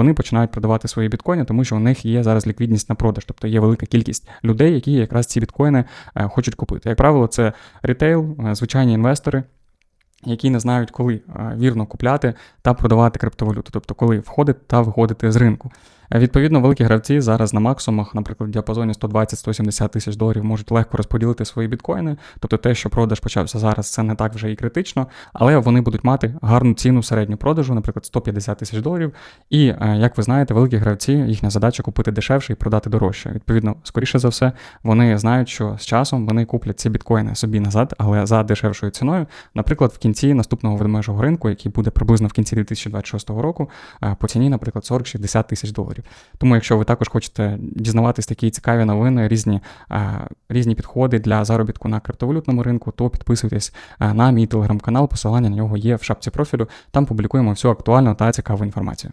вони починають продавати свої біткоїни, тому що у них є зараз ліквідність на продаж, тобто є велика кількість людей, які якраз ці біткоїни е, хочуть купити. Як правило, це ритейл, е, звичайні інвестори. Які не знають, коли е, вірно купляти та продавати криптовалюту, тобто коли входити та виходити з ринку. Відповідно, великі гравці зараз на максимумах, наприклад, в діапазоні 120-170 тисяч доларів, можуть легко розподілити свої біткоїни. Тобто те, що продаж почався зараз, це не так вже і критично, але вони будуть мати гарну ціну середню продажу, наприклад, 150 тисяч доларів. І е, як ви знаєте, великі гравці, їхня задача купити дешевше і продати дорожче. Відповідно, скоріше за все, вони знають, що з часом вони куплять ці біткоїни собі назад, але за дешевшою ціною. Наприклад, в кінці наступного ведмежого ринку, який буде приблизно в кінці 2026 року, е, по ціні, наприклад, 40-60 тисяч доларів. Тому, якщо ви також хочете дізнаватись такі цікаві новини, різні, різні підходи для заробітку на криптовалютному ринку, то підписуйтесь на мій телеграм-канал. Посилання на нього є в шапці профілю. Там публікуємо всю актуальну та цікаву інформацію.